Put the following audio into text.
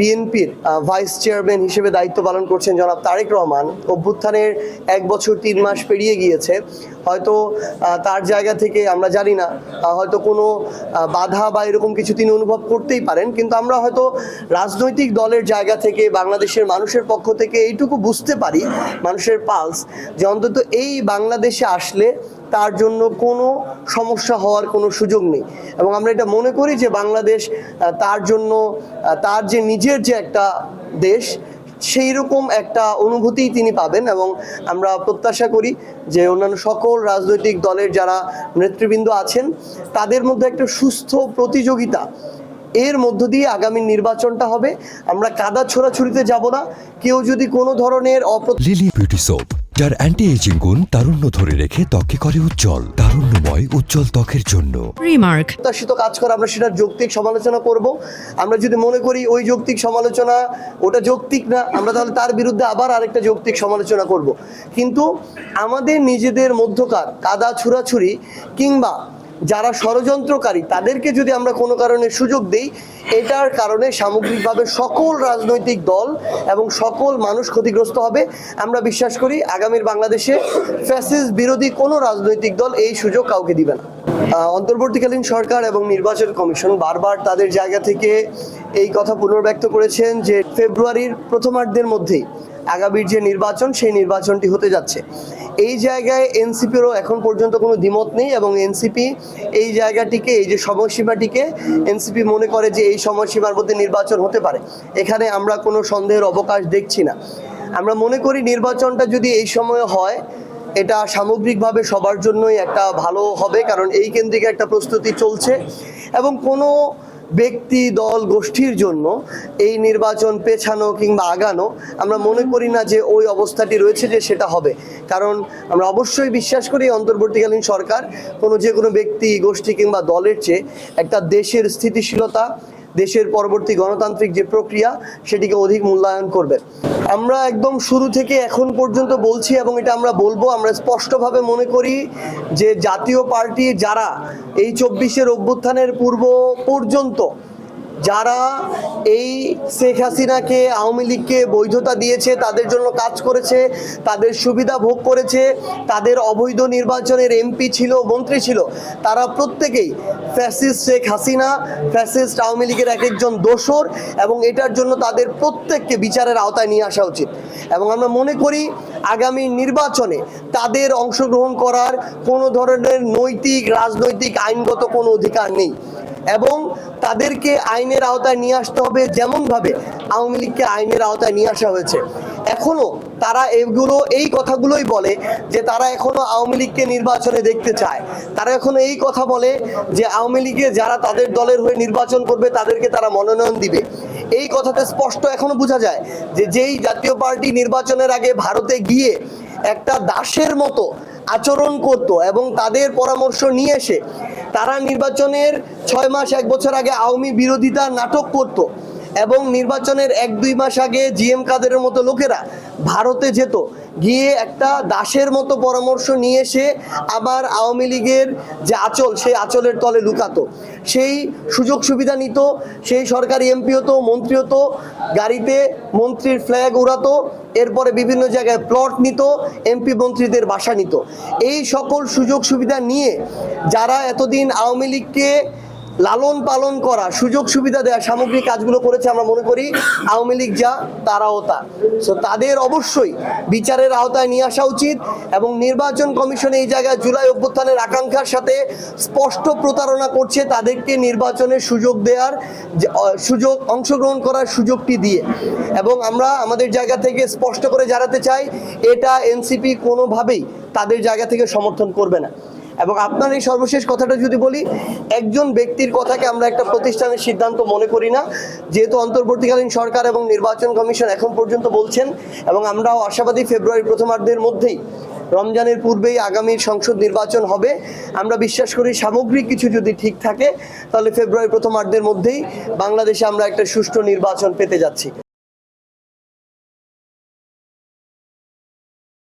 বিএনপির vice chairman হিসেবে দায়িত্ব পালন করছেন জনাব তারেক রহমান। অভ্যুত্থানের এক বছর তিন মাস পেরিয়ে গিয়েছে। হয়তো তার জায়গা থেকে আমরা জানি না হয়তো কোনো বাধা বা এরকম কিছু তিনি অনুভব করতেই পারেন। কিন্তু আমরা হয়তো রাজনৈতিক দলের জায়গা থেকে, বাংলাদেশের মানুষের পক্ষ থেকে এইটুকু বুঝতে পারি, মানুষের পালস যে অন্তত এই বাংলাদেশে আসলে তার জন্য কোনো সমস্যা হওয়ার কোনো সুযোগ নেই। এবং আমরা এটা মনে করি যে বাংলাদেশ তার জন্য তার যে নিজের যে একটা দেশ, সেই রকম একটা অনুভূতিই তিনি পাবেন এবং আমরা প্রত্যাশা করি যে অন্যান্য সকল রাজনৈতিক দলের যারা নেতৃবৃন্দ আছেন, তাদের মধ্যে একটা সুস্থ প্রতিযোগিতা এর মধ্য দিয়ে আগামী নির্বাচনটা হবে। আমরা কাদা ছোড়াছুরিতে যাব না। কেউ যদি কোনো ধরনের অপ্র বিউটি সোপ যার অ্যান্টি এজিং গুণ তারুণ্য ধরে রেখে ত্বকে করে উজ্জ্বল তারুণ্যময় উজ্জ্বল ত্বকের জন্য। রিমার্ক প্রত্যাশিত কাজ করে আমরা সেটা যৌক্তিক সমালোচনা করব। আমরা যদি মনে করি ওই যৌক্তিক সমালোচনা ওটা যৌক্তিক না আমরা তাহলে তার বিরুদ্ধে আবার আরেকটা যৌক্তিক সমালোচনা করব। কিন্তু আমাদের নিজেদের মধ্যকার কাদা ছুরাছুরি কিংবা যারা ষড়যন্ত্রকারী, তাদেরকে যদি আমরা কোনো কারণে সুযোগ দেই, এটার কারণে সামগ্রিকভাবে সকল রাজনৈতিক দল এবং সকল মানুষ ক্ষতিগ্রস্ত হবে। আমরা বিশ্বাস করি, আগামীর বাংলাদেশে ফ্যাসিস বিরোধী কোনো রাজনৈতিক দল এই সুযোগ কাউকে দিবে না। অন্তর্বর্তীকালীন সরকার এবং নির্বাচন কমিশন বারবার তাদের জায়গা থেকে এই কথা পুনর্ব্যক্ত করেছেন যে, ফেব্রুয়ারির প্রথমার্ধের মধ্যেই আগামীর যে নির্বাচন, সেই নির্বাচনটি হতে যাচ্ছে। এই জায়গায় এনসিপিরও এখন পর্যন্ত কোনো দ্বিমত নেই এবং এনসিপি এই জায়গাটিকে, এই যে সময়সীমাটিকে এনসিপি মনে করে যে এই সময়সীমার মধ্যে নির্বাচন হতে পারে। এখানে আমরা কোনো সন্দেহের অবকাশ দেখছি না। আমরা মনে করি নির্বাচনটা যদি এই সময়ে হয়, এটা সামগ্রিকভাবে সবার জন্যই একটা ভালো হবে, কারণ এই কেন্দ্রিক একটা প্রস্তুতি চলছে এবং কোনো ব্যক্তি, দল, গোষ্ঠীর জন্য এই নির্বাচন পেছানো কিংবা আগানো, আমরা মনে করি না যে ওই অবস্থাটি রয়েছে যে সেটা হবে। কারণ আমরা অবশ্যই বিশ্বাস করি অন্তর্বর্তীকালীন সরকার কোনো যে কোনো ব্যক্তি, গোষ্ঠী কিংবা দলের চেয়ে একটা দেশের স্থিতিশীলতা দেশের পরবর্তী গণতান্ত্রিক যে প্রক্রিয়া, সেটিকে অধিক মূল্যায়ন করবে। আমরা একদম শুরু থেকে এখন পর্যন্ত বলছি এবং এটা আমরা বলব, আমরা স্পষ্টভাবে মনে করি যে জাতীয় পার্টি যারা এই চব্বিশের অভ্যুত্থানের পূর্ব পর্যন্ত যারা এই শেখ হাসিনাকে, আওয়ামী লীগকে বৈধতা দিয়েছে, তাদের জন্য কাজ করেছে, তাদের সুবিধা ভোগ করেছে, তাদের অবৈধ নির্বাচনের এমপি ছিল, মন্ত্রী ছিল, তারা প্রত্যেকেই ফ্যাসিস্ট শেখ হাসিনা, ফ্যাসিস্ট আওয়ামী লীগের এক একজন দোসর এবং এটার জন্য তাদের প্রত্যেককে বিচারের আওতায় নিয়ে আসা উচিত। এবং আমরা মনে করি, আগামী নির্বাচনে তাদের অংশগ্রহণ করার কোনো ধরনের নৈতিক, রাজনৈতিক, আইনগত কোনো অধিকার নেই। এবং তাদেরকে আইনের আওতায় নিয়ে আসতে হবে যেমনভাবে আওয়ামী লীগকে আইনের আওতায় নিয়ে আসা হয়েছে। এখনও তারা এগুলো, এই কথাগুলোই বলে যে তারা এখনও আওয়ামী লীগকে নির্বাচনে দেখতে চায়। তারা এখনও এই কথা বলে যে আওয়ামী লীগে যারা তাদের দলের হয়ে নির্বাচন করবে তাদেরকে তারা মনোনয়ন দিবে। এই কথাতে স্পষ্ট এখনও বোঝা যায় যে যেই জাতীয় পার্টি নির্বাচনের আগে ভারতে গিয়ে একটা দাসের মতো আচরণ করত এবং তাদের পরামর্শ নিয়ে এসে তারা নির্বাচনের ছয় মাস এক বছর আগে আওয়ামী বিরোধিতা নাটক করত। এবং নির্বাচনের এক, দুই মাস আগে জিএম কাদেরের মতো লোকেরা ভারতে যেত, গিয়ে একটা দাসের মতো পরামর্শ নিয়ে এসে আবার আওয়ামী লীগের যে আচল, সেই আচলের তলে লুকাতো। সেই সুযোগ সুবিধা নিত, সেই সরকারি এমপি হতো, মন্ত্রী হতো, গাড়িতে মন্ত্রীর ফ্ল্যাগ উড়াতো, এরপরে বিভিন্ন জায়গায় প্লট নিত, এমপি মন্ত্রীদের বাসা নিত। এই সকল সুযোগ সুবিধা নিয়ে যারা এতদিন আওয়ামী লীগকে লালন পালন করা, সুযোগ সুবিধা দেওয়া সামগ্রিক কাজগুলো করেছে আমরা মনে করি, আওয়ামী লীগ যা, তারাও তা। সো তাদের অবশ্যই বিচারের আওতায় নিয়ে আসা উচিত এবং নির্বাচন কমিশন এই জায়গায় জুলাই অভ্যুত্থানের আকাঙ্ক্ষার সাথে স্পষ্ট প্রতারণা করছে তাদেরকে নির্বাচনের সুযোগ দেওয়ার সুযোগ, অংশগ্রহণ করার সুযোগটি দিয়ে। এবং আমরা আমাদের জায়গা থেকে স্পষ্ট করে জানাতে চাই, এটা এনসিপি কোনোভাবেই তাদের জায়গা থেকে সমর্থন করবে না। এবং আপনার এই সর্বশেষ কথাটা যদি বলি, একজন ব্যক্তির কথাকে আমরা একটা প্রতিষ্ঠানের সিদ্ধান্ত মনে করি না। যেহেতু অন্তর্বর্তীকালীন সরকার এবং নির্বাচন কমিশন এখন পর্যন্ত বলছেন এবং আমরাও আশাবাদী ফেব্রুয়ারি প্রথমার্ধের মধ্যেই রমজানের পূর্বেই আগামীর সংসদ নির্বাচন হবে। আমরা বিশ্বাস করি সামগ্রিক কিছু যদি ঠিক থাকে, তাহলে ফেব্রুয়ারি প্রথমার্ধের মধ্যেই বাংলাদেশে আমরা একটা সুষ্ঠু নির্বাচন পেতে যাচ্ছি।